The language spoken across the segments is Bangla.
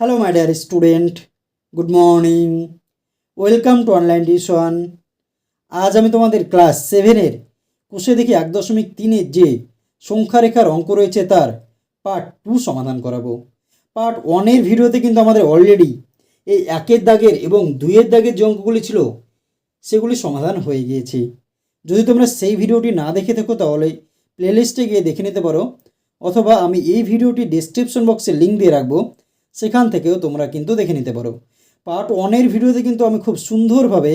Hello my dear student good morning welcome to online tuition আজ আমি তোমাদের ক্লাস সেভেনের কোষে দেখি এক দশমিক তিনের যে সংখ্যারেখার অঙ্ক রয়েছে তার পার্ট টু সমাধান করাবো। পার্ট ওয়ানের ভিডিওতে কিন্তু আমাদের অলরেডি এই একের দাগের এবং দুইয়ের দাগের যে অঙ্কগুলি ছিল, সেগুলি সমাধান হয়ে গিয়েছে। যদি তোমরা সেই ভিডিওটি না দেখে থাকো, তাহলে প্লেলিস্টে গিয়ে দেখে নিতে পারো, অথবা আমি এই ভিডিওটি ডেসক্রিপশন বক্সে লিঙ্ক দিয়ে রাখব। সেখান থেকেও তোমরা কিন্তু দেখে নিতে পারো। পার্ট ওয়ানের ভিডিওতে কিন্তু আমি খুব সুন্দরভাবে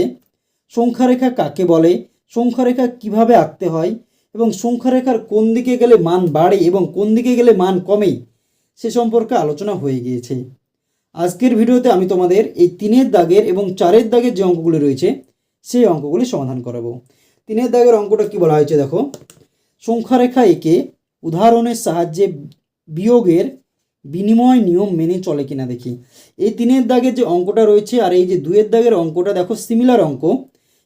সংখ্যারেখা কাকে বলে, সংখ্যারেখা কীভাবে আঁকতে হয় এবং সংখ্যারেখার কোন দিকে গেলে মান বাড়ে এবং কোন দিকে গেলে মান কমে, সে সম্পর্কে আলোচনা হয়ে গিয়েছে। আজকের ভিডিওতে আমি তোমাদের এই তিনের দাগের এবং চারের দাগের যে অঙ্কগুলি রয়েছে, সেই অঙ্কগুলি সমাধান করাবো। তিনের দাগের অঙ্কটা কি বলা হয়েছে দেখো? সংখ্যারেখা একে উদাহরণের সাহায্যে বিয়োগের বিনিময় নিয়ম মেনে চলে কিনা দেখি। এই তিনের দাগের যে অঙ্কটা রয়েছে আর এই যে দুয়ের দাগের অঙ্কটা, দেখো সিমিলার অঙ্ক।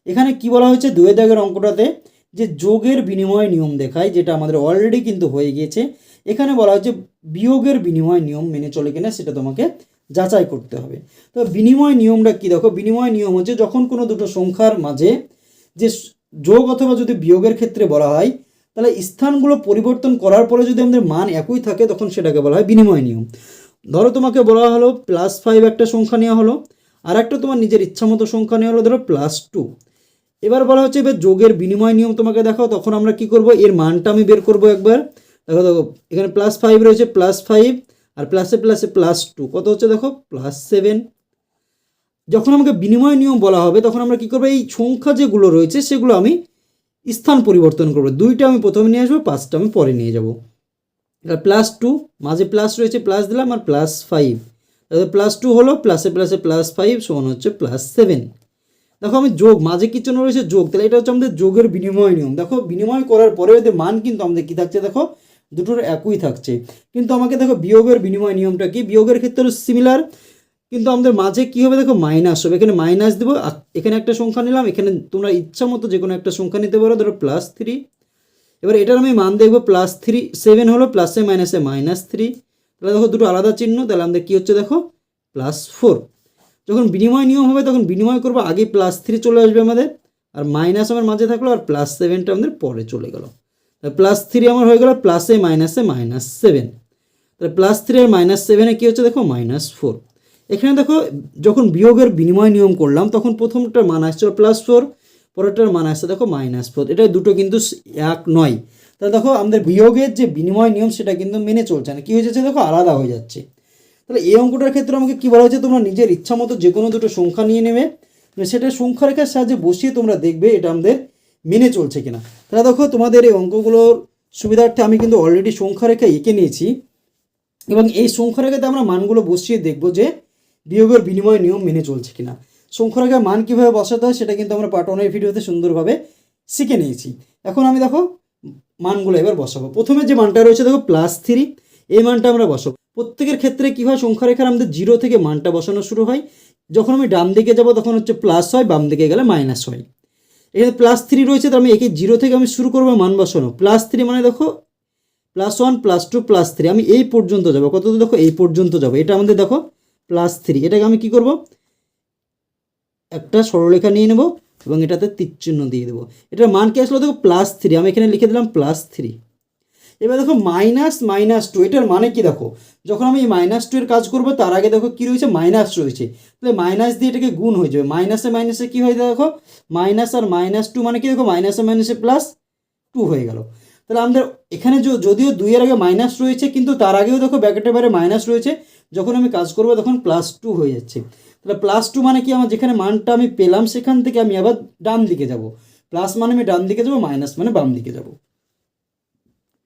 এখানে কি বলা হয়েছে দুয়ের দাগের অঙ্কটাতে? যে যোগের বিনিময় নিয়ম দেখায়, যেটা আমাদের অলরেডি কিন্তু হয়ে গিয়েছে। এখানে বলা হচ্ছে বিয়োগের বিনিময় নিয়ম মেনে চলে কিনা, সেটা তোমাকে যাচাই করতে হবে। তো বিনিময় নিয়মটা কি? দেখো, বিনিময় নিয়ম হচ্ছে যখন কোনো দুটো সংখ্যার মাঝে যে যোগ অথবা যদি বিয়োগের ক্ষেত্রে বলা হয় তাহলে স্থানগুলো পরিবর্তন করার পরে যদি আমাদের মান একই থাকে, তখন সেটাকে বলা হয় বিনিময় নিয়ম। ধরো তোমাকে বলা হলো প্লাস ফাইভ একটা সংখ্যা নেওয়া হলো, আর একটা তোমার নিজের ইচ্ছামতো সংখ্যা নেওয়া হলো, ধরো প্লাস টু এবার বলা হচ্ছে, এবার যোগের বিনিময় নিয়ম তোমাকে দেখাও, তখন আমরা কি করব? এর মানটা আমি বের করব একবার। দেখো দেখো, এখানে প্লাস ফাইভ রয়েছে প্লাস ফাইভ আর প্লাসে প্লাসে প্লাস টু কত হচ্ছে দেখো? প্লাস সেভেন যখন আমাকে বিনিময় নিয়ম বলা হবে, তখন আমরা কি করব? এই সংখ্যা যেগুলো রয়েছে, সেগুলো আমি স্থান পরিবর্তন করব। দুইটা আমি প্রথমে নিয়ে আসব, পাঁচটা আমি পরে নিয়ে যাব। এবার প্লাস টু মাঝে প্লাস রয়েছে প্লাস দিলাম আর প্লাস ফাইভ তাহলে প্লাস টু হলো প্লাসে প্লাসে প্লাস ফাইভ সমান হচ্ছে প্লাস সেভেন দেখো আমি যোগ, মাঝে কি জন্য রয়েছে? যোগ। তাহলে এটা হচ্ছে আমাদের যোগের বিনিময় নিয়ম। দেখো বিনিময় করার পরে এদের মান কিন্তু আমাদের কী থাকছে? দেখো দুটোর একই থাকছে। কিন্তু আমাকে দেখো বিয়োগের বিনিময় নিয়মটা কি? বিয়োগের ক্ষেত্রে সিমিলার কিন্তু আমাদের মাঝে কী হবে দেখো মাইনাস হবে। এখানে মাইনাস দেবো এখানে একটা সংখ্যা নিলাম, এখানে তোমরা ইচ্ছা মতো যে কোনো একটা সংখ্যা নিতে পারো, ধরো প্লাস থ্রি এবার এটার আমি মান দেখব প্লাস থ্রি সেভেন হলো প্লাসে মাইনাসে মাইনাস থ্রি তাহলে দেখো দুটো আলাদা চিহ্ন, তাহলে আমাদের কী হচ্ছে দেখো প্লাস ফোর যখন বিনিময় নিয়ম হবে, তখন বিনিময় করব, আগে প্লাস থ্রি চলে আসবে আমাদের, আর মাইনাস আমার মাঝে থাকল, আর প্লাস সেভেনটা আমাদের পরে চলে গেল। প্লাস থ্রি আমার হয়ে গেল প্লাসে মাইনাসে মাইনাস সেভেন তাহলে প্লাস থ্রি আর মাইনাস সেভেনে কী হচ্ছে দেখো মাইনাস ফোর এখানে দেখো, যখন বিয়োগের বিনিময় নিয়ম করলাম, তখন প্রথমটার মান আসছিল প্লাস ফোর পরেরটার মান আসছে দেখো মাইনাস ফোর এটা দুটো কিন্তু এক নয়। তাহলে দেখো, আমাদের বিয়োগের যে বিনিময় নিয়ম, সেটা কিন্তু মেনে চলছে না। কী হয়ে যাচ্ছে দেখো, আলাদা হয়ে যাচ্ছে। তাহলে এই অঙ্কটার ক্ষেত্রে আমাকে কী বলা হয়েছে? তোমরা নিজের ইচ্ছা মতো যে কোনো দুটো সংখ্যা নিয়ে নেবে। সেটা সংখ্যা রেখার সাহায্যে বসিয়ে তোমরা দেখবে এটা আমাদের মেনে চলছে কিনা। তাহলে দেখো, তোমাদের এই অঙ্কগুলোর সুবিধার্থে আমি কিন্তু অলরেডি সংখ্যা রেখা এঁকে নিয়েছি। এবং এই সংখ্যা রেখাতে আমরা মানগুলো বসিয়ে দেখব যে বিয়োগের বিনিময় নিয়ম মেনে চলছে কিনা? সংখ্যা রেখায় মান কীভাবে বসাতে হয় সেটা কিন্তু আমরা পার্ট ওয়ানের ভিডিওতে সুন্দরভাবে শিখে নিয়েছি। এখন আমি দেখো মানগুলো এবার বসাবো। প্রথমে যে মানটা রয়েছে, দেখো প্লাস থ্রি এই মানটা আমরা বসাবো। প্রত্যেকের ক্ষেত্রে কী হয় সংখ্যা রেখার আমাদের জিরো থেকে মানটা বসানো শুরু হয়। যখন আমি ডান দিকে যাব, তখন হচ্ছে প্লাস হয়, বাম দিকে গেলে মাইনাস হয়। এখানে প্লাস থ্রি রয়েছে তো আমি একে জিরো থেকে আমি শুরু করব, মান বসানো। প্লাস থ্রি মানে দেখো plus one plus two plus three আমি এই পর্যন্ত যাব। কত দেখো, এই পর্যন্ত যাব। এটা আমাদের দেখো প্লাস থ্রি এটাকে আমি কি করব? একটা সরলরেখা নিয়ে নেব এবং এটাতে তীরচিহ্ন দিয়ে দেবো। এটার মান কি আসলো? দেখো প্লাস থ্রি আমি এখানে লিখে দিলাম প্লাস থ্রি এবার দেখো মাইনাস মাইনাস টু এটার মানে কি দেখো? যখন আমি এই মাইনাস টু এর কাজ করব, তার আগে দেখো কি রয়েছে? মাইনাস রয়েছে। তাহলে মাইনাস দিয়ে এটাকে গুণ হয়ে যাবে। মাইনাসে মাইনাসে কি হয়ে দেখো? মাইনাস আর মাইনাস টু মানে কি দেখো? মাইনাসে মাইনাসে প্লাস টু হয়ে গেল। তাহলে আমাদের এখানে যদিও দুইয়ের আগে মাইনাস রয়েছে, কিন্তু তার আগেও দেখো ব্যাকেটের বাইরে মাইনাস রয়েছে। যখন আমি কাজ করব তখন প্লাস টু হয়ে যাচ্ছে। তাহলে প্লাস টু মানে কি? আমার যেখানে মানটা আমি পেলাম, সেখান থেকে আমি আবার ডান দিকে যাব। প্লাস মানে আমি ডান দিকে যাব মাইনাস মানে বাম দিকে যাব।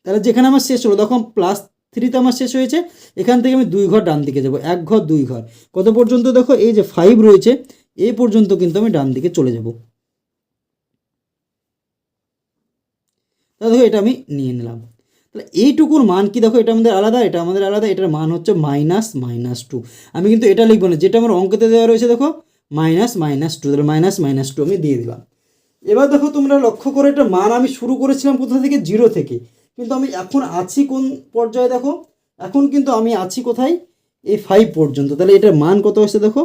তাহলে যেখানে আমার শেষ হলো, তখন প্লাস থ্রিতে আমার শেষ হয়েছে, এখান থেকে আমি দুই ঘর ডান দিকে যাব, এক ঘর, দুই ঘর। কত পর্যন্ত? দেখো, এই যে ফাইভ রয়েছে, এই পর্যন্ত কিন্তু আমি ডান দিকে চলে যাব। তাহলে দেখো, এটা আমি নিয়ে নিলাম। তাহলে এইটুকুর মান কি? দেখো এটা আমাদের আলাদা, এটা আমাদের আলাদা, এটার মান হচ্ছে মাইনাস মাইনাস টু আমি কিন্তু এটা লিখব না, যেটা আমার অঙ্কতে দেওয়া রয়েছে, দেখো মাইনাস মাইনাস টু তাহলে মাইনাস মাইনাস টু আমি দিয়ে দিলাম। এবার দেখো তোমরা লক্ষ্য করে এটা মান আমি শুরু করেছিলাম কোথা থেকে? জিরো থেকে। কিন্তু আমি এখন আছি কোন পর্যায়ে, দেখো? এখন কিন্তু আমি আছি কোথায়? এই ফাইভ পর্যন্ত। তাহলে এটার মান কত আসছে দেখো?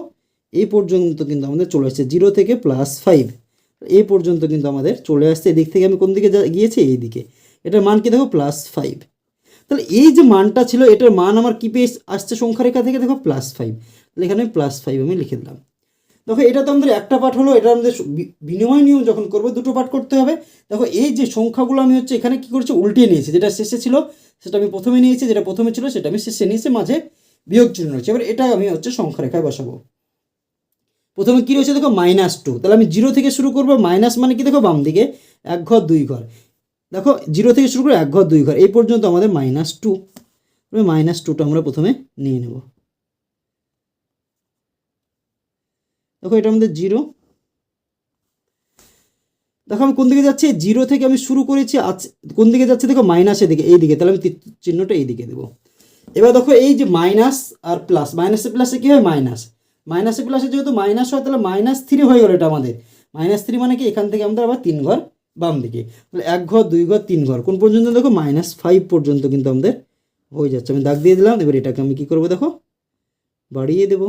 এই পর্যন্ত কিন্তু আমাদের চলে আসছে জিরো থেকে প্লাস ফাইভ এই পর্যন্ত কিন্তু আমাদের চলে আসছে। এদিক থেকে আমি কোন দিকে গিয়েছি? এই দিকে এটার মান কি দেখো? প্লাস ফাইভ তাহলে এই যে মানটা ছিল, এটার মান আমার কি পেয়ে আসছে সংখ্যা রেখা থেকে? দেখো প্লাস ফাইভ তাহলে এখানে প্লাস ফাইভ আমি লিখে দিলাম। দেখো, এটা তো আমাদের একটা পাঠ হলো এটা আমাদের বিনিময় নিয়ম যখন করব, দুটো পাঠ করতে হবে। দেখো, এই যে সংখ্যাগুলো আমি হচ্ছে এখানে কি করছি উল্টিয়ে নিয়েছি। যেটা শেষে ছিল, সেটা আমি প্রথমে নিয়েছি, যেটা প্রথমে ছিল, সেটা আমি শেষে নিয়েছি, মাঝে বিয়োগ চিহ্ন রয়েছে। এবার এটা আমি হচ্ছে সংখ্যা রেখায় বসাবো। প্রথমে কী রয়েছে দেখো? মাইনাস টু তাহলে আমি জিরো থেকে শুরু করব। মাইনাস মানে কি দেখো? বাম দিকে এক ঘর, দুই ঘর। দেখো, জিরো থেকে শুরু করে এক ঘর, দুই ঘর, এই পর্যন্ত আমাদের মাইনাস টু মাইনাস টুটা আমরা প্রথমে নিয়ে নেব। দেখো, এটা আমাদের জিরো। দেখো, আমি কোন দিকে যাচ্ছি? জিরো থেকে আমি শুরু করেছি, আজ কোন দিকে যাচ্ছে? দেখো মাইনাসের দিকে এই দিকে। তাহলে আমি চিহ্নটা এই দিকে দেবো। এবার দেখো, এই যে মাইনাস আর প্লাস মাইনাসে প্লাসে কী হয়? মাইনাস মাইনাসে প্লাসে যেহেতু মাইনাস হয়, তাহলে মাইনাস থ্রি হয়ে গেলো এটা আমাদের। মাইনাস থ্রি মানে কি? এখান থেকে আমাদের আবার তিন ঘর বাম দিকে তাহলে এক ঘর, দুই ঘর, তিন ঘর। কোন পর্যন্ত দেখো? মাইনাস ফাইভ পর্যন্ত কিন্তু আমাদের হয়ে যাচ্ছে। আমি দাগ দিয়ে দিলাম, এবার এটাকে আমি কী করব দেখো? বাড়িয়ে দেবো।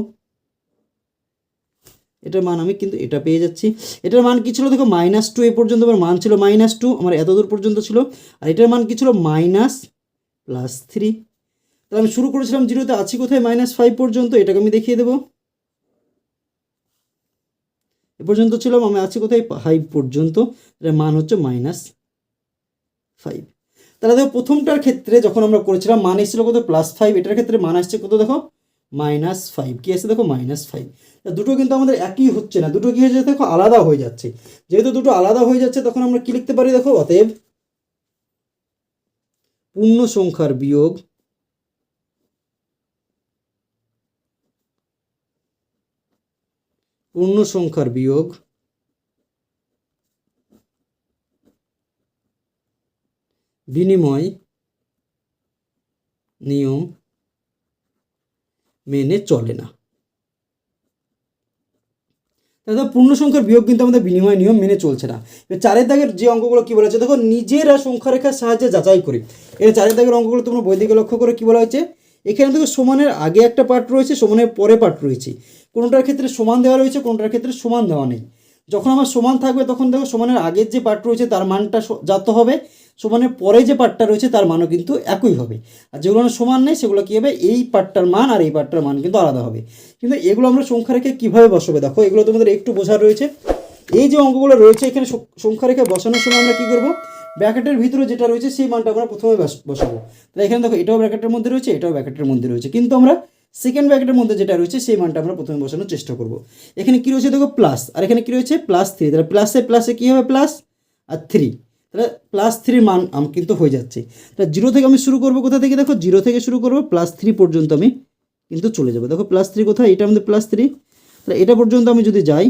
এটার মান আমি কিন্তু এটা পেয়ে যাচ্ছি। এটার মান কি ছিল দেখো? মাইনাস টু এ পর্যন্ত আমার মান ছিল মাইনাস টু আমার এত দূর পর্যন্ত ছিল। আর এটার মান কি ছিল? মাইনাস প্লাস থ্রি তাহলে আমি শুরু করেছিলাম জিরোতে, আছি কোথায়? মাইনাস ফাইভ পর্যন্ত, এটাকে আমি দেখিয়ে দেবো। এ পর্যন্ত ছিলাম আমি আছি কোথায়? ফাইভ পর্যন্ত। এটার মান হচ্ছে মাইনাস ফাইভ তাহলে দেখো প্রথমটার ক্ষেত্রে যখন আমরা করেছিলাম, মান এসেছিল কত? প্লাস ফাইভ এটার ক্ষেত্রে মান আসছে কত দেখো? মাইনাস ফাইভ কি আছে দেখো? মাইনাস ফাইভ তা দুটো কিন্তু আমাদের একই হচ্ছে না। দুটো কি হয়েছে দেখো? আলাদা হয়ে যাচ্ছে। যেহেতু দুটো আলাদা হয়ে যাচ্ছে, তখন আমরা কী লিখতে পারি দেখো? অতএব পূর্ণ সংখ্যার বিয়োগ পূর্ণ সংখ্যার বিয়োগ বিনিময় নিয়ম মেনে চলে না। তাহলে পূর্ণ সংখ্যার বিয়োগ কিন্তু আমাদের বিনিময় নিয়ম মেনে চলছে না। এবার চারের দাগের যে অঙ্কগুলো কী হয়েছে? দেখো, নিজেরা সংখ্যা রেখার সাহায্যে যাচাই করি। এর চারের দাগের অঙ্কগুলো তোমরা বই দিকে লক্ষ্য করে কী বলা হয়েছে? এখানে দেখো সমানের আগে একটা পার্ট রয়েছে, সমানের পরে পার্ট রয়েছে। কোনোটার ক্ষেত্রে সমান দেওয়া রয়েছে, কোনোটার ক্ষেত্রে সমান দেওয়া নেই। যখন আমার সমান থাকবে, তখন দেখো সমানের আগের যে পার্ট রয়েছে, তার মানটা যত হবে, সমানের পরে যে পার্টটা রয়েছে, তার মানও কিন্তু একই হবে। আর যেগুলো সমান নেই, সেগুলো কী হবে? এই পার্টটার মান আর এই পার্টটার মান কিন্তু আলাদা হবে। কিন্তু এগুলো আমরা সংখ্যা রেখে কীভাবে বসাবে? দেখো, এগুলো তোমাদের একটু বোঝার রয়েছে। এই যে অঙ্কগুলো রয়েছে, এখানে সংখ্যা রেখে বসানোর সময় আমরা কী করব? ব্র্যাকেটের ভিতরে যেটা রয়েছে, সেই মানটা আমরা প্রথমে বসাবো। তাহলে এখানে দেখো, এটাও ব্র্যাকেটের মধ্যে রয়েছে, এটাও ব্র্যাকেটের মধ্যে রয়েছে। কিন্তু আমরা সেকেন্ড ব্র্যাকেটের মধ্যে যেটা রয়েছে, সেই মানটা আমরা প্রথমে বসানোর চেষ্টা করব। এখানে কী রয়েছে দেখো প্লাস আর এখানে কী রয়েছে? প্লাস থ্রি তাহলে প্লাসে প্লাসে কী হবে? প্লাস আর থ্রি তাহলে প্লাস থ্রির মান আম কিন্তু হয়ে যাচ্ছে। তাহলে জিরো থেকে আমি শুরু করব কোথা থেকে দেখো? জিরো থেকে শুরু করব প্লাস থ্রি পর্যন্ত আমি কিন্তু চলে যাব। দেখো প্লাস থ্রি কোথায়? এটা আমাদের প্লাস থ্রি তাহলে এটা পর্যন্ত আমি যদি যাই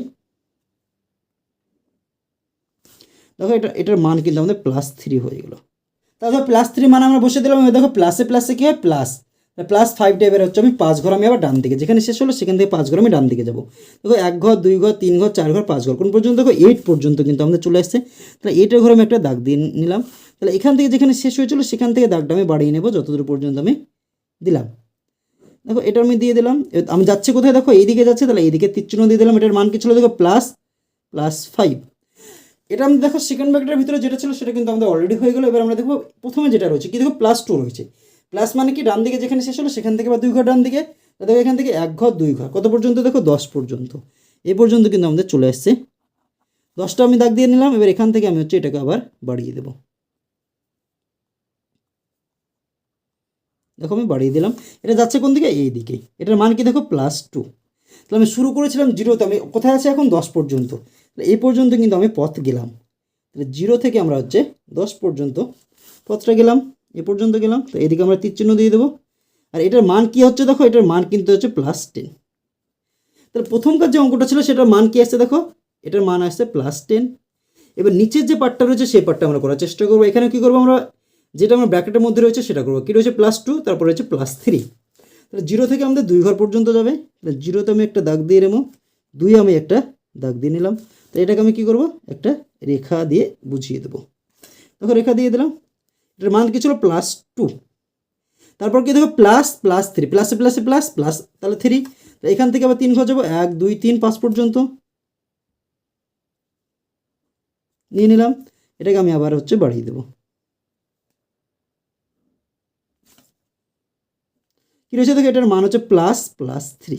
দেখো এটা, এটার মান কিন্তু আমাদের প্লাস থ্রি হয়ে গেল। তাহলে প্লাস থ্রি মান আমরা বসে দিলাম দেখো প্লাসে প্লাসে কী হয়? প্লাস প্লাস ফাইভ টাইপের হচ্ছে আমি পাঁচ ঘর, আমি আবার ডান দিকে যেখানে শেষ হলো সেখান থেকে পাঁচ ঘর আমি ডান দিকে যাব। দেখো এক ঘর, দুই ঘর, তিন ঘর, চার ঘর, পাঁচ ঘর, কোন পর্যন্ত? দেখো এইট পর্যন্ত কিন্তু আমাদের চলে আসছে। তাহলে এইটের ঘরে আমি একটা দাগ দিয়ে নিলাম। তাহলে এখান থেকে যেখানে শেষ হয়েছিল সেখান থেকে দাগটা আমি বাড়িয়ে নেব, যতদূর পর্যন্ত আমি দিলাম। দেখো এটা আমি দিয়ে দিলাম। আমি যাচ্ছি কোথায়? দেখো এইদিকে যাচ্ছে, তাহলে এইদিকে তীরচিহ্ন দিয়ে দিলাম, এটার মান কি ছিল? দেখো প্লাস প্লাস ফাইভ এটা আমি দেখো সেকেন্ড ব্যাগটার ভিতরে যেটা ছিল সেটা কিন্তু আমাদের অলরেডি হয়ে গেলো। এবার আমরা দেখব প্রথমে যেটা রয়েছে, কি দেখো প্লাস টু রয়েছে। প্লাস মানে কি? ডান দিকে যেখানে শেষ হলো, সেখান থেকে বা দুই ঘর ডান দিকে দেখো এখান থেকে এক ঘর, দুই ঘর। কত পর্যন্ত? দেখো দশ পর্যন্ত। এই পর্যন্ত কিন্তু আমাদের চলে আসছে। দশটা আমি দাগ দিয়ে নিলাম, এবার এখান থেকে আমি হচ্ছে এটাকে আবার বাড়িয়ে দেবো। দেখো আমি বাড়িয়ে দিলাম। এটা যাচ্ছে কোন দিকে? এই দিকে। এটার মান কি দেখো? প্লাস টু তাহলে আমি শুরু করেছিলাম জিরোতে আমি কোথায় আছে এখন? দশ পর্যন্ত। এই পর্যন্ত কিন্তু আমি পথ গেলাম। তাহলে জিরো থেকে আমরা হচ্ছে দশ পর্যন্ত পথটা গেলাম, এ পর্যন্ত গেলাম, তো এদিকে আমরা চিহ্ন দিয়ে দেবো। আর এটার মান কি হচ্ছে দেখো, এটার মান কিন্তু হচ্ছে প্লাস টেন তাহলে প্রথমকার যে অঙ্কটা ছিল সেটার মান কি আসছে দেখো, এটার মান আসছে প্লাস টেন এবার নিচের যে পার্টটা রয়েছে সেই পার্টটা আমরা করার চেষ্টা করব। এখানে কী করব আমরা, যেটা আমরা ব্র্যাকেটের মধ্যে রয়েছে সেটা করব। কী রয়েছে প্লাস টু তারপর রয়েছে প্লাস থ্রি তাহলে জিরো থেকে আমাদের দুই ঘর পর্যন্ত যাবে। তাহলে জিরোতে আমি একটা দাগ দিয়ে নেব, দুই আমি একটা দাগ দিয়ে নিলাম। তো এটাকে আমি কী করব? একটা রেখা দিয়ে বুঝিয়ে দেবো। দেখো রেখা দিয়ে দিলাম। এটার মান কি ছিল? প্লাস টু তারপর কি দেখো? প্লাস প্লাস থ্রি প্লাসে প্লাসে প্লাস প্লাস তাহলে থ্রি এখান থেকে আবার তিন ঘর যাব। এক, দুই, তিন, পাঁচ পর্যন্ত। নিয়ে নিলাম। এটাকে আমি আবার হচ্ছে বাড়িয়ে দেবো। কী রয়েছে দেখো? এটার মান হচ্ছে প্লাস প্লাস থ্রি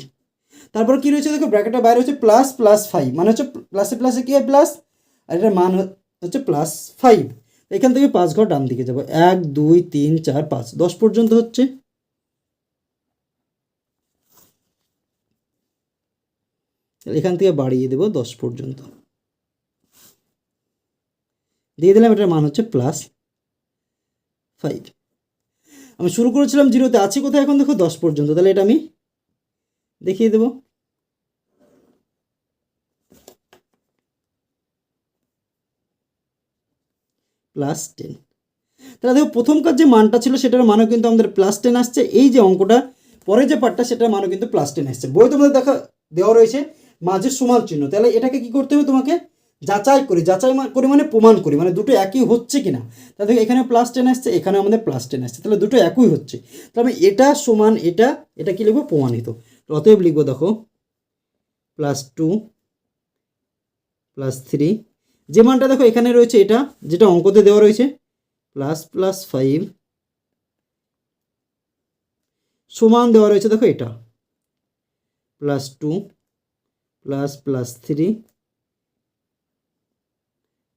তারপর কী রয়েছে দেখো ব্র্যাকেটের বাইরে হচ্ছে প্লাস প্লাস ফাইভ মানে হচ্ছে প্লাসে প্লাসে কী হয়? প্লাস আর এটার মান হচ্ছে প্লাস ফাইভ এখান থেকে পাঁচ ঘর ডান দিকে যাব। এক, দুই, তিন, চার, পাঁচ। দশ পর্যন্ত হচ্ছে। এখান থেকে বাড়িয়ে দেবো দশ পর্যন্ত। দিয়ে দিলাম এটার মান হচ্ছে প্লাস ফাইভ আমি শুরু করেছিলাম জিরোতে। আছি কোথায় এখন? দেখো দশ পর্যন্ত। তাহলে এটা আমি দেখিয়ে দেবো। প্লাস টেন তাহলে দেখো, প্রথমকার যে মানটা ছিল সেটার মানও কিন্তু আমাদের প্লাস টেন আসছে। এই যে অঙ্কটা পরে যে পার্টটা সেটার মানও কিন্তু প্লাস টেন আসছে। বই তোমাদের দেখা, দেওয়া রয়েছে মাঝের সমান চিহ্ন। তাহলে এটাকে কি করতে হবে তোমাকে? যাচাই করি। যাচাই করি মানে প্রমাণ করি মানে দুটো একই হচ্ছে কিনা। তাহলে এখানে প্লাস টেন আসছে এখানে আমাদের প্লাস টেন আসছে। তাহলে দুটো একই হচ্ছে। তাহলে এটা সমান এটা এটা কি লিখব? প্রমাণিত। অতএব লিখব দেখো প্লাস টু প্লাস থ্রি যে মানটা দেখো এখানে রয়েছে এটা, যেটা অঙ্কতে দেওয়া রয়েছে প্লাস প্লাস ফাইভ সমান দেওয়া রয়েছে দেখো এটা plus two plus plus three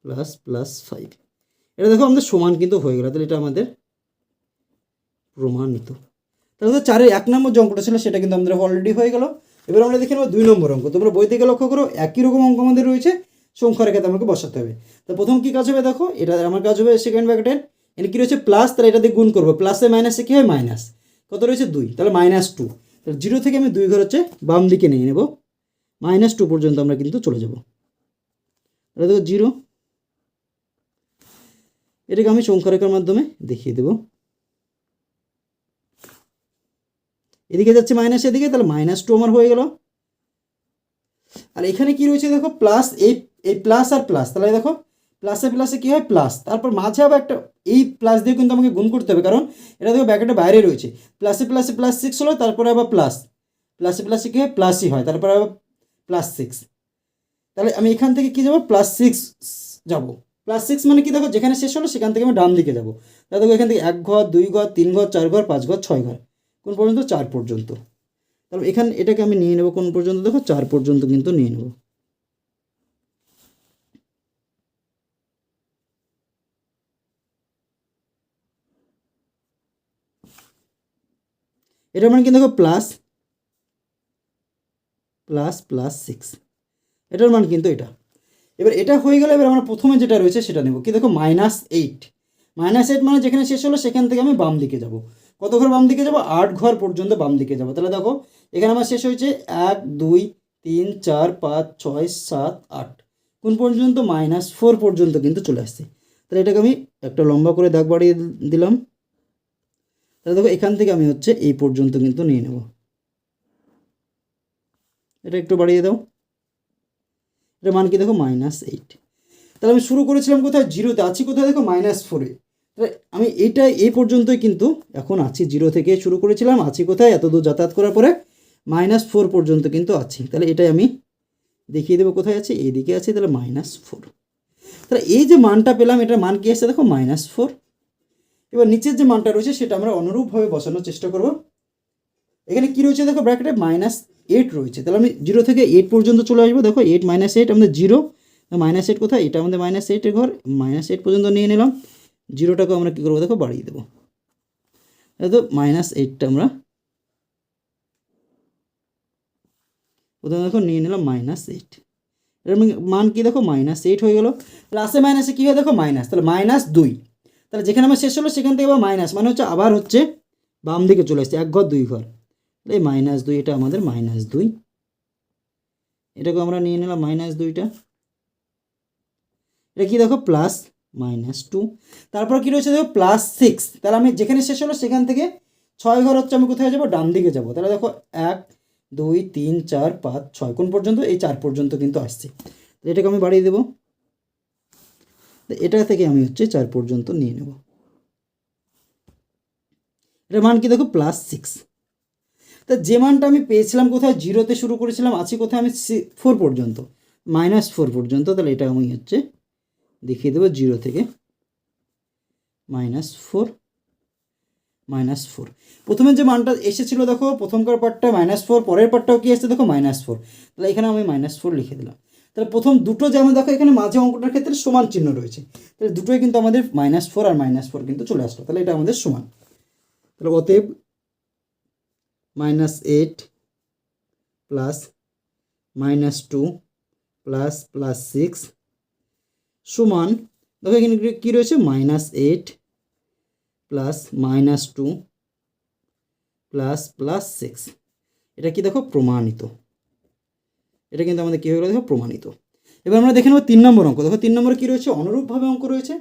plus plus five এটা দেখো আমাদের সমান কিন্তু হয়ে গেল, তাহলে এটা আমাদের প্রমাণিত। তো চারের এক নম্বর যে অঙ্কটা ছিল সেটা কিন্তু আমাদের অলরেডি হয়ে গেল। এবার আমরা দেখে নেব দুই নম্বর অঙ্ক। তোমরা বই থেকে লক্ষ্য করো, একই রকম অঙ্ক আমাদের রয়েছে সংখ্যা রেখাতে আমাকে বসাতে হবে। তো প্রথম কী কাজ হবে দেখো, এটা আমার কাজ হবে সেকেন্ড ব্র্যাকেটের এখানে কী রয়েছে প্লাস তাহলে এটা দিয়ে গুণ করব। প্লাসে মাইনাসে কী হয়? মাইনাস কত রয়েছে? দুই। তাহলে মাইনাস টু তাহলে জিরো থেকে আমি দুই ঘর হচ্ছে বাম দিকে নিয়ে নেব। মাইনাস টু পর্যন্ত আমরা কিন্তু চলে যাব। তাহলে দেখো জিরো এটাকে আমি সংখ্যা রেখার মাধ্যমে দেখিয়ে দেব। এদিকে যাচ্ছে মাইনাস এদিকে, তাহলে মাইনাস টু আমার হয়ে গেল। আর এখানে কি রয়েছে দেখো প্লাস এই এই প্লাস আর প্লাস তাহলে দেখো প্লাসে প্লাসে কী হয়? প্লাস তারপর মাঝে আবার একটা, এই প্লাস দিয়ে কিন্তু আমাকে গুণ করতে হবে, কারণ এটা দেখো ব্যাকেটের বাইরে রয়েছে। প্লাসে প্লাসে প্লাস সিক্স হলো, তারপরে আবার প্লাস প্লাসে প্লাসে কী হয়? প্লাসই হয়, তারপরে আবার প্লাস সিক্স তাহলে আমি এখান থেকে কী যাব? প্লাস সিক্স যাব। প্লাস সিক্স মানে কি দেখো, যেখানে শেষ হলো, সেখান থেকে আমি ডান দিকে যাব। তাহলে দেখো এখান থেকে এক ঘর, দুই ঘর, তিন ঘর, চার ঘর, পাঁচ ঘর, ছয় ঘর। কোন পর্যন্ত? চার পর্যন্ত। তাহলে এখানে, এটাকে আমি নিয়ে নেব কোন পর্যন্ত? দেখো, চার পর্যন্ত কিন্তু নিয়ে নেব। এটা মানে কিন্তু দেখো? প্লাস প্লাস প্লাস সিক্স এটার মান কিন্তু এটা। এবার এটা হয়ে গেলে এবার আমরা প্রথমে যেটা রয়েছে সেটা নেব। কি দেখো? মাইনাস এইট মাইনাস এইট মানে যেখানে শেষ হলো, সেখান থেকে আমি বাম দিকে যাব। কত ঘর বাম দিকে যাব? আট ঘর পর্যন্ত বাম দিকে যাব। তাহলে দেখো, এখানে আমার শেষ হয়েছে এক, দুই, তিন, চার, পাঁচ, ছয়, সাত, আট। কোন পর্যন্ত? মাইনাস ফোর পর্যন্ত কিন্তু চলে আসছে। তাহলে এটাকে আমি একটা লম্বা করে দাগ বাড়িয়ে দিলাম। তাহলে দেখো, এখান থেকে আমি হচ্ছে এই পর্যন্ত কিন্তু নিয়ে নেব। এটা একটু বাড়িয়ে দাও। এটা মান কি দেখো? Minus eight. তাহলে আমি শুরু করেছিলাম কোথায়? জিরোতে। আছি কোথায়? দেখো, মাইনাস ফোরে। আমি এইটা এই পর্যন্তই কিন্তু এখন আছি জিরো থেকে শুরু করেছিলাম। আছি কোথায়? এত দূর যাতায়াত করার পরে মাইনাস ফোর পর্যন্ত কিন্তু আছি। তাহলে এটাই আমি দেখিয়ে দেবো কোথায় আছে। এইদিকে আছে, তাহলে মাইনাস ফোর তাহলে এই যে মানটা পেলাম, এটার মান কী আসছে দেখো মাইনাস ফোর এবার নিচের যে মানটা রয়েছে, সেটা আমরা অনুরূপভাবে বসানোর চেষ্টা করব। এখানে কি রয়েছে? দেখো ব্র্যাকেটে মাইনাস এইট রয়েছে। তাহলে আমি জিরো থেকে এইট পর্যন্ত চলে আসব। দেখো এইট মাইনাস এইট আমাদের জিরো মাইনাস এইট কোথায়? এটা আমাদের মাইনাস এইটের ঘর। মাইনাস এইট পর্যন্ত নিয়ে নিলাম। জিরোটাকে আমরা কী করব? দেখো বাড়িয়ে দেবো। তো মাইনাস এইটটা আমরা প্রথমে দেখো নিয়ে নিলাম মাইনাস এইট এর মান কি দেখো? মাইনাস এইট হয়ে গেল। প্লাসে মাইনাসে কী হয়? দেখো মাইনাস তাহলে মাইনাস দুই। তাহলে যেখানে আমার শেষ হলো, সেখান থেকে আবার মাইনাস মানে হচ্ছে আবার হচ্ছে বাম দিকে চলে আসছে, এক ঘর, দুই ঘর। এই মাইনাস দুই, এটা আমাদের মাইনাস দুই। এটাকে আমরা নিয়ে নিলাম মাইনাস দুইটা। এটা কি দেখো? প্লাস মাইনাস টু তারপর কি রয়েছে দেখো প্লাস সিক্স তাহলে আমি যেখানে শেষ হলো সেখান থেকে ছয় ঘর হচ্ছে আমি কোথায় যাব? ডান দিকে যাব। তাহলে দেখো, এক, দুই, তিন, চার, পাঁচ, ছয় কোন পর্যন্ত এই চার পর্যন্ত কিন্তু আসছে। এটাকে আমি বাড়িয়ে দেবো। এটা থেকে আমি হচ্ছে চার পর্যন্ত নিয়ে নেব। এটার মান কি দেখো প্লাস সিক্স তা যে মানটা আমি পেয়েছিলাম কোথায়? জিরোতে শুরু করেছিলাম, আছি কোথায়? আমি ফোর পর্যন্ত। মাইনাস ফোর পর্যন্ত, তাহলে এটা আমি হচ্ছে দেখিয়ে দেবো, জিরো থেকে মাইনাস ফোর মাইনাস ফোর। প্রথমে যে মানটা এসেছিল, দেখো, প্রথমকার পার্টটা মাইনাস ফোর, পরের পার্টটাও কি এসেছে, দেখো, মাইনাস ফোর। তাহলে এখানে আমি মাইনাস ফোর লিখে দিলাম। তাহলে প্রথম দুটো যেমন দেখো, এখানে মাঝে অঙ্কটার ক্ষেত্রে সমান চিহ্ন রয়েছে। তাহলে দুটোই কিন্তু আমাদের মাইনাস ফোর আর মাইনাস ফোর কিন্তু চলে আসলো। তাহলে এটা আমাদের সমান। তাহলে অতএব minus eight plus minus two plus plus six সমান, দেখো এখানে কী রয়েছে? Minus eight plus minus two plus plus six এটা কি দেখো? প্রমাণিত। এটা কিন্তু আমাদের কী হয়ে গেলো? দেখো, প্রমাণিত। এবার আমরা দেখে নেব তিন নম্বর অঙ্ক। দেখো, তিন নম্বরে কী রয়েছে? অনুরূপভাবে অঙ্ক রয়েছে।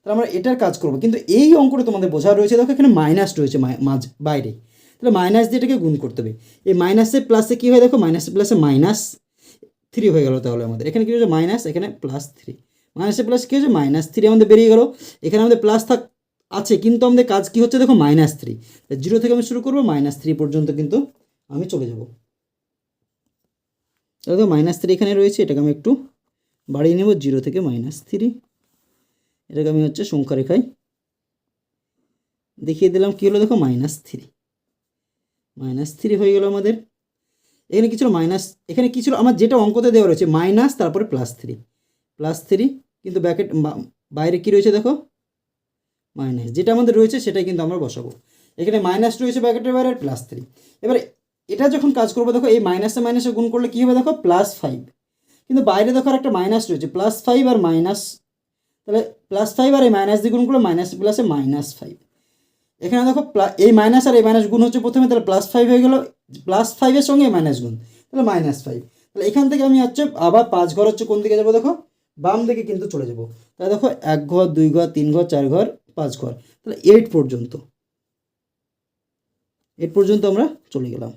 তাহলে আমরা এটার কাজ করব। কিন্তু এই অঙ্কটা তোমাদের বোঝা রয়েছে। দেখো, এখানে মাইনাস রয়েছে মাঝ বাইরে। তাহলে মাইনাস দিয়ে এটাকে গুণ করতে হবে। এই মাইনাসে প্লাসে কী হয়? দেখো মাইনাসে প্লাসে মাইনাস থ্রি হয়ে গেল তাহলে আমাদের। এখানে কী হয়েছে মাইনাস এখানে প্লাস থ্রি মাইনাসে প্লাস কী হয়েছে? মাইনাস থ্রি আমাদের বেরিয়ে গেল। এখানে আমাদের প্লাস থাক আছে, কিন্তু আমাদের কাজ কী হচ্ছে? দেখো মাইনাস থ্রি জিরো থেকে আমি শুরু করব মাইনাস থ্রি পর্যন্ত কিন্তু আমি চলে যাব। তাহলে দেখো মাইনাস থ্রি এখানে রয়েছে, এটাকে আমি একটু বাড়িয়ে নেব। জিরো থেকে মাইনাস থ্রি এটাকে আমি হচ্ছে সংখ্যা রেখায় দেখিয়ে দিলাম। কী হলো? দেখো মাইনাস থ্রি মাইনাস থ্রি হয়ে গেল আমাদের। এখানে কি ছিল? মাইনাস এখানে কি ছিল? আমার যেটা অঙ্কতে দেওয়া রয়েছে মাইনাস তারপরে প্লাস থ্রি প্লাস থ্রি কিন্তু ব্যাকেট বাইরে কি রয়েছে দেখো? মাইনাস যেটা আমাদের রয়েছে সেটাই কিন্তু আমরা বসাবো। এখানে মাইনাস রয়েছে ব্যাকেটের বাইরে প্লাস থ্রি এবারে এটা যখন কাজ করব, দেখো, এই মাইনাসে মাইনাসে গুণ করলে কী হবে দেখো? প্লাস ফাইভ কিন্তু বাইরে দেখো আর একটা মাইনাস রয়েছে প্লাস ফাইভ আর মাইনাস তাহলে প্লাস ফাইভ আর এই মাইনাস দিয়ে গুণ করলে মাইনাস প্লাসে মাইনাস ফাইভ এখানে দেখো এই মাইনাস আর এই মাইনাস গুণ হচ্ছে প্রথমে, তাহলে প্লাস ফাইভ হয়ে গেল প্লাস ফাইভের সঙ্গে মাইনাস গুণ, তাহলে মাইনাস ফাইভ তাহলে এখান থেকে আমি হচ্ছে আবার পাঁচ ঘর হচ্ছে কোন দিকে যাব দেখো? বাম দিকে কিন্তু চলে যাব। তাহলে দেখো এক ঘর, দুই ঘর, তিন ঘর, চার ঘর, পাঁচ ঘর। তাহলে এইট পর্যন্ত। এইট পর্যন্ত আমরা চলে গেলাম।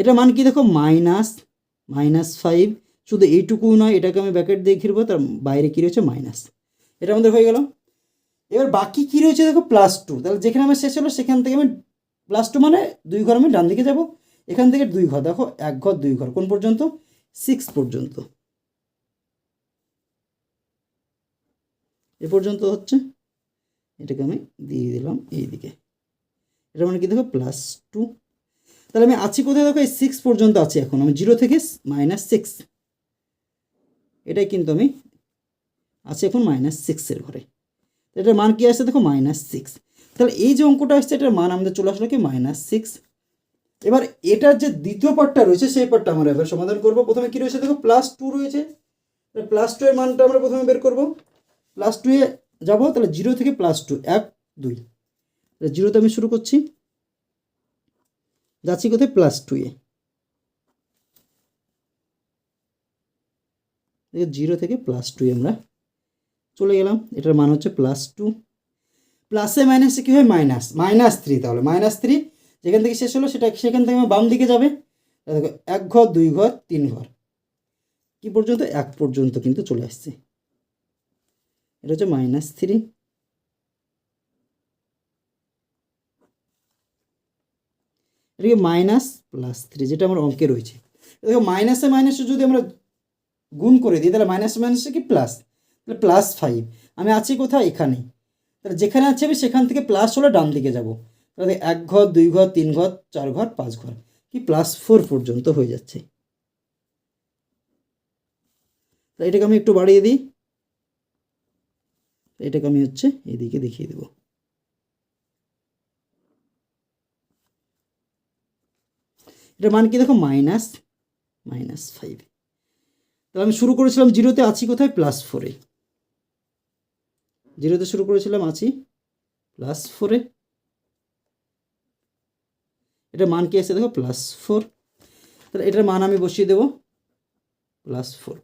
এটা মান কি দেখো? মাইনাস মাইনাস ফাইভ শুধু এইটুকু নয়, এটাকে আমি ব্যাকেট দিয়ে ঘিরবো, তার বাইরে কী রয়েছে? মাইনাস। এটা আমাদের হয়ে গেল। এবার বাকি কী রয়েছে? দেখো প্লাস টু তাহলে যেখানে আমার শেষ হলো, সেখান থেকে আমি প্লাস টু মানে দুই ঘর আমি ডান দিকে যাব। এখান থেকে দুই ঘর, দেখো, এক ঘর, দুই ঘর, কোন পর্যন্ত? সিক্স পর্যন্ত। এ পর্যন্ত হচ্ছে, এটাকে আমি দিয়ে দিলাম এই দিকে এটা মানে কি দেখো প্লাস টু তাহলে আমি আছি কোথায়? দেখো, এই সিক্স পর্যন্ত আছি এখন। আমি জিরো থেকে মাইনাস সিক্স এটাই কিন্তু আমি আছি এখন মাইনাস সিক্সের ঘরে। এটার মান কি আসছে? দেখো মাইনাস সিক্স তাহলে এই যে অঙ্কটা আসছে, এটার মান আমাদের চলে আসলো কি? মাইনাস সিক্স এবার এটার যে দ্বিতীয় পার্টটা রয়েছে, সেই পার্টটা আমরা এবার সমাধান করব। প্রথমে কি রয়েছে দেখো? প্লাস টু রয়েছে। প্লাস টু এর মানটা আমরা প্রথমে বের করব। প্লাস টু এ যাব, তাহলে জিরো থেকে প্লাস টু এক, দুই। জিরোতে আমি শুরু করছি। যাচ্ছি কোথায়? প্লাস টু এ। জিরো থেকে প্লাস টু আমরা চলে গেলাম। এটার মান হচ্ছে প্লাস টু প্লাসে মাইনাসে কী হয়? মাইনাস মাইনাস থ্রি তাহলে। মাইনাস থ্রি যেখান থেকে শেষ হলো সেটা সেখান থেকে বাম দিকে যাবে। দেখো, এক ঘর, দুই ঘর, তিন ঘর। কি পর্যন্ত? এক পর্যন্ত কিন্তু চলে আসছে। এটা হচ্ছে মাইনাস থ্রি এটাকে মাইনাস প্লাস থ্রি যেটা আমার অঙ্কে রয়েছে। দেখো মাইনাসে মাইনাসে যদি আমরা গুণ করে দিই, তাহলে মাইনাস মাইনাসে কি? প্লাস তাহলে প্লাস ফাইভ আমি আছি কোথায়? এখানে তাহলে যেখানে আছি আমি সেখান থেকে প্লাস হলে ডান দিকে যাব। তাহলে এক ঘর, দুই ঘর, তিন ঘর, চার ঘর, পাঁচ ঘর, কি প্লাস ফোর পর্যন্ত হয়ে যাচ্ছে। এটাকে আমি একটু বাড়িয়ে দিই। এটাকে আমি হচ্ছে এদিকে দেখিয়ে দেবো। এটা মান কি দেখো? মাইনাস মাইনাস ফাইভ তাহলে আমি শুরু করেছিলাম জিরোতে, আছি কোথায়? প্লাস ফোরে জিরোতে শুরু করেছিলাম, আছি প্লাস ফোরে এটার মান কি আছে দেখো? প্লাস ফোর তাহলে এটার মান আমি বসিয়ে দেবো প্লাস ফোর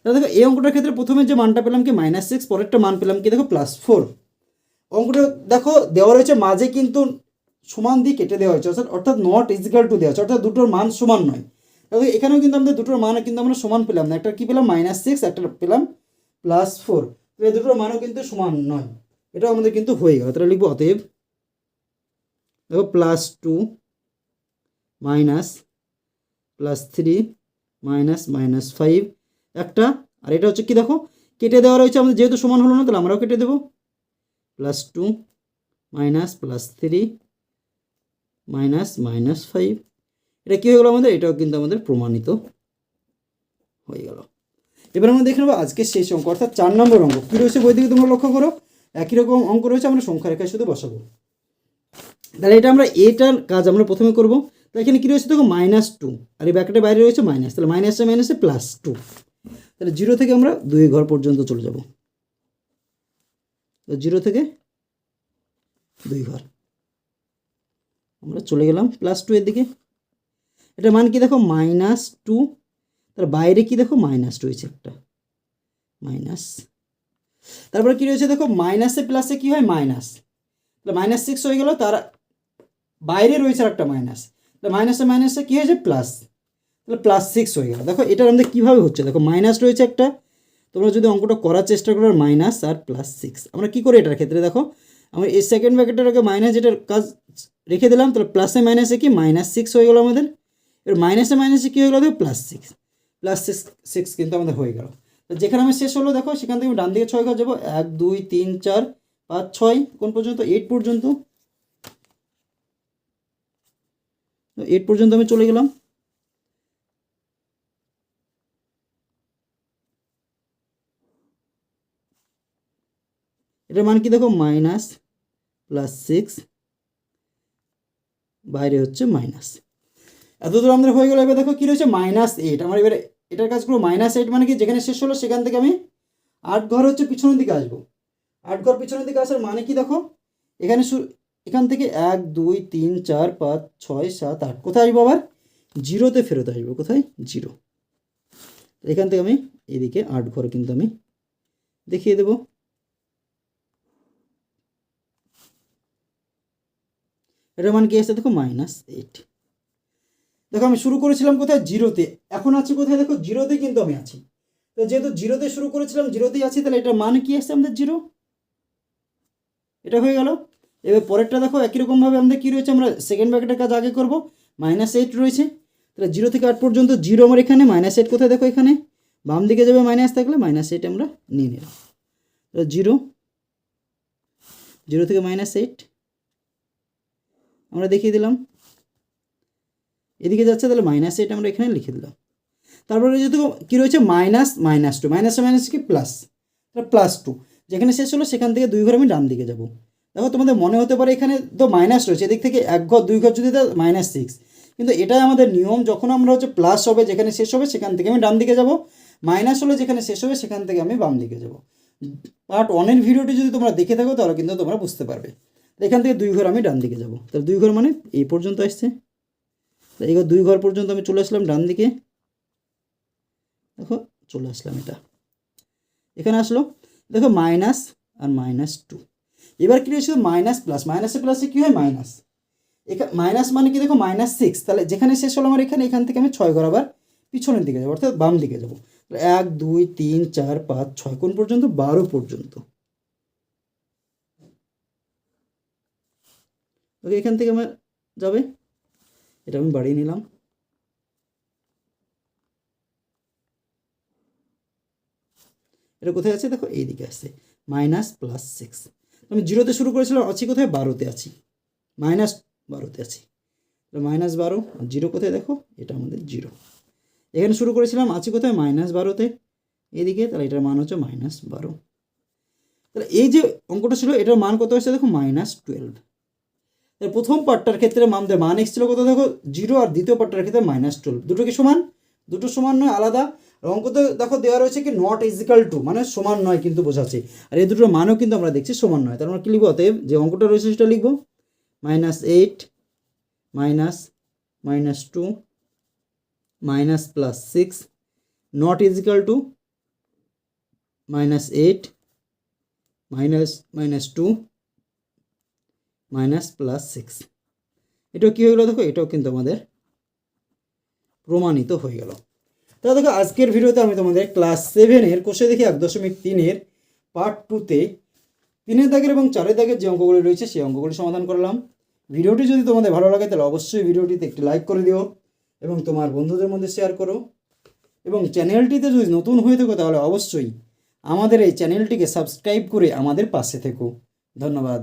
তাহলে দেখো, এই অঙ্কটার ক্ষেত্রে প্রথমে যে মানটা পেলাম কি? মাইনাস সিক্স পরেরটা মান পেলাম কি? দেখো প্লাস ফোর অঙ্কটা দেখো, দেওয়া রয়েছে, মাঝে কিন্তু সমান দিয়ে কেটে দেওয়া হয়েছে, অর্থাৎ অর্থাৎ নট ইজিক্যাল টু দেওয়া হচ্ছে অর্থাৎ দুটোর মান সমান নয়। তাহলে এখানেও কিন্তু আমাদের দুটোর মান কিন্তু আমরা সমান পেলাম না। একটা কী পেলাম? মাইনাস সিক্স একটা পেলাম প্লাস ফোর তো এই দুটোর মানও কিন্তু সমান নয়। এটাও আমাদের কিন্তু হয়ে গেল। তাহলে লিখব, অতএব, দেখো plus two minus plus three minus minus five একটা। আর এটা হচ্ছে কি দেখো? কেটে দেওয়া রয়েছে, আমাদের যেহেতু সমান হলো না, তাহলে আমরাও কেটে দেবো। Plus two minus plus three minus minus five. এটা কী হয়ে গেলো আমাদের? এটাও কিন্তু আমাদের প্রমাণিত হয়ে গেল। এবার আমরা দেখে নেব আজকে শেষ অঙ্ক, অর্থাৎ চার নম্বর অঙ্ক। কী রয়েছে বই দিকে তোমরা লক্ষ্য করো? একই রকম অঙ্ক রয়েছে, আমরা সংখ্যা রেখায় শুধু বসাবো। তাহলে এটা আমরা, এটার কাজ আমরা প্রথমে করব। তাহলে এখানে কী রয়েছে দেখো মাইনাস টু আর এই ব্যাকেটের বাইরে রয়েছে মাইনাস তাহলে মাইনাসে মাইনাসে প্লাস টু তাহলে জিরো থেকে আমরা দুই ঘর পর্যন্ত চলে যাব। তো জিরো থেকে দুই ঘর। আমরা চলে গেলাম প্লাস টু এর দিকে। এটা মান কি দেখো মাইনাস টু তার বাইরে কি দেখো মাইনাস রয়েছে একটা। মাইনাস তারপরে কি রয়েছে দেখো মাইনাসে প্লাসে কি হয় মাইনাস তাহলে মাইনাস সিক্স হয়ে গেল, তার বাইরে রয়েছে একটা মাইনাস তাহলে মাইনাসে মাইনাসে কী হয়েছে? প্লাস তাহলে প্লাস সিক্স হয়ে গেল। দেখো এটা আমাদের কীভাবে হচ্ছে? দেখো মাইনাস রয়েছে একটা। তোমরা যদি অঙ্কটা করার চেষ্টা করো মাইনাস আর প্লাস সিক্স আমরা কী করি এটার ক্ষেত্রে? দেখো, আমরা এই সেকেন্ড ব্র্যাকেটের আগে মাইনাস যেটার কাজ রেখে দিলাম, তাহলে প্লাসে মাইনাসে কি? মাইনাস সিক্স হয়ে গেলো আমাদের। এবার মাইনাসে মাইনাসে কী হয়ে গেলো? দেখো plus six plus six six কিন্তু আমাদের হয়ে গেল। যেখানে আমি শেষ হলো, দেখো, সেখান থেকে আমি ডান দিকে ছয় ঘর যাব। এক, দুই, তিন, চার, পাঁচ, ছয়, কোন পর্যন্ত? এইট পর্যন্ত। এইট পর্যন্ত আমি চলে গেলাম। এটার মান কি দেখো? Minus plus six. বাইরে হচ্ছে মাইনাস। এত দূর আমাদের হয়ে গেল। এবার দেখো কী রয়েছে? Minus eight. আমার এবারে এটার কাজগুলো মাইনাস এইট মানে কি? যেখানে শেষ হলো সেখান থেকে আমি আট ঘর হচ্ছে পিছনের দিকে আসব। আট ঘর পিছনের দিকে আসার মানে কি দেখো? এখানে এখান থেকে এক, দুই, তিন, চার, পাঁচ, ছয়, সাত, আট। কোথায় আসব আবার? জিরোতে ফেরত আসব। কোথায়? জিরো। এখান থেকে আমি এদিকে আট ঘর কিন্তু আমি দেখিয়ে দেবো। এটার মান কি আসছে দেখো মাইনাস এইট দেখো, আমি শুরু করেছিলাম কোথায়? জিরোতে। এখন আছি কোথায়? দেখো, জিরোতে কিন্তু আমি আছি। তো যেহেতু জিরোতে শুরু করেছিলাম, জিরোতেই আছি, তাহলে এটার মান কি আসছে আমাদের? জিরো। এটা হয়ে গেল। এবার পরেরটা দেখো, একই রকমভাবে আমাদের কী রয়েছে? আমরা সেকেন্ড ব্র্যাকেটের কাজ আগে করব। মাইনাস এইট রয়েছে। তাহলে জিরো থেকে আট পর্যন্ত জিরো আমার এখানে মাইনাস এইট কোথায় দেখো এখানে? বাম দিকে যাবে মাইনাস থাকলে মাইনাস এইট আমরা নিয়ে নিলাম। তাহলে জিরো জিরো থেকে মাইনাস এইট আমরা দেখিয়ে দিলাম। এদিকে যাচ্ছে, তাহলে মাইনাস এইট আমরা এখানে লিখে দিলাম। তারপরে যেহেতু কী রয়েছে? মাইনাস মাইনাস টু মাইনাসে মাইনাস কি প্লাস তাহলে প্লাস টু যেখানে শেষ হলো, সেখান থেকে দুই ঘর আমি ডান দিকে যাব। দেখো, তোমাদের মনে হতে পারে এখানে তো মাইনাস রয়েছে, এদিক থেকে এক ঘর, দুই ঘর যদি দেয় মাইনাস সিক্স কিন্তু এটাই আমাদের নিয়ম, যখন আমরা হচ্ছে প্লাস হবে, যেখানে শেষ হবে, সেখান থেকে আমি ডান দিকে যাব। মাইনাস হলে যেখানে শেষ হবে, সেখান থেকে আমি বাম দিকে যাব পার্ট ওয়ানের ভিডিওটি যদি তোমরা দেখে থাকো, তাহলে কিন্তু তোমরা বুঝতে পারবে। এখান থেকে দুই ঘর আমি ডান দিকে যাব। তাহলে দুই ঘর মানে এই পর্যন্ত আসছে। এই ঘর, দুই ঘর পর্যন্ত আমি চলে আসলাম ডান দিকে দেখো, চলে আসলাম এটা। এখানে আসলো। দেখো মাইনাস আর মাইনাস টু এবার কি রয়েছে মাইনাস প্লাস। মাইনাসে প্লাসে কী হয়? মাইনাস। এখানে মাইনাস মানে কি? দেখো, মাইনাস সিক্স। তাহলে যেখানে শেষ হলো আমার এখানে, এখান থেকে আমি ছয় ঘর আবার পিছনের দিকে যাব, অর্থাৎ বাম দিকে যাব। এক, দুই, তিন, চার, পাঁচ, ছয় কোন পর্যন্ত? বারো পর্যন্ত। ওকে, এখান থেকে আমার যাবে? এটা আমি বাড়িয়ে নিলাম। এটা কোথায় আছে? দেখো এই দিকে আসছে মাইনাস প্লাস সিক্স। আমি জিরোতে শুরু করেছিলাম, আছি কোথায়? বারোতে আছি। মাইনাস বারোতে আছি। মাইনাস বারো জিরো কোথায় দেখো? এটা আমাদের জিরো। এখানে শুরু করেছিলাম, আছি কোথায়? মাইনাস বারোতে। এদিকে, তাহলে এটার মান হচ্ছে মাইনাস বারো। তাহলে এই যে অঙ্কটা ছিল, এটার মান কত হচ্ছে দেখো? Minus twelve. তাহলে প্রথম পার্টটার ক্ষেত্রে আমাদের মান এসেছিল কত দেখো? জিরো আর দ্বিতীয় পার্টটার ক্ষেত্রে মাইনাস টুয়েলভ। দুটো কি সমান? দুটো সমান নয়, আলাদা। অঙ্কতে দেখো দেওয়া রয়েছে কি নট ইজিক্যাল টু মানে সমান নয় কিন্তু বোঝাচ্ছে। আর এই দুটোর মানও কিন্তু আমরা দেখছি সমান নয়। তার মানে কী লিখব? অতএব যে অঙ্কটা রয়েছে সেটা লিখব। Minus eight minus minus two minus plus six not equal two minus eight minus minus two minus plus six এটাও কী হয়ে গেলো? দেখো এটাও কিন্তু আমাদের প্রমাণিত হয়ে গেল। তাহলে দেখো, আজকের ভিডিওতে আমি তোমাদের ক্লাস সেভেনের কোষে দেখি এক দশমিক তিনের পার্ট টুতে তিনের দাগের এবং চারের দাগের যে অঙ্কগুলি রয়েছে, সেই অঙ্কগুলি সমাধান করলাম। ভিডিওটি যদি তোমাদের ভালো লাগে, তাহলে অবশ্যই ভিডিওটিতে একটি লাইক করে দিও এবং তোমার বন্ধুদের মধ্যে শেয়ার করো। এবং চ্যানেলটিতে যদি নতুন হয়ে থাকো, তাহলে অবশ্যই আমাদের এই চ্যানেলটিকে সাবস্ক্রাইব করে আমাদের পাশে থেকো। ধন্যবাদ।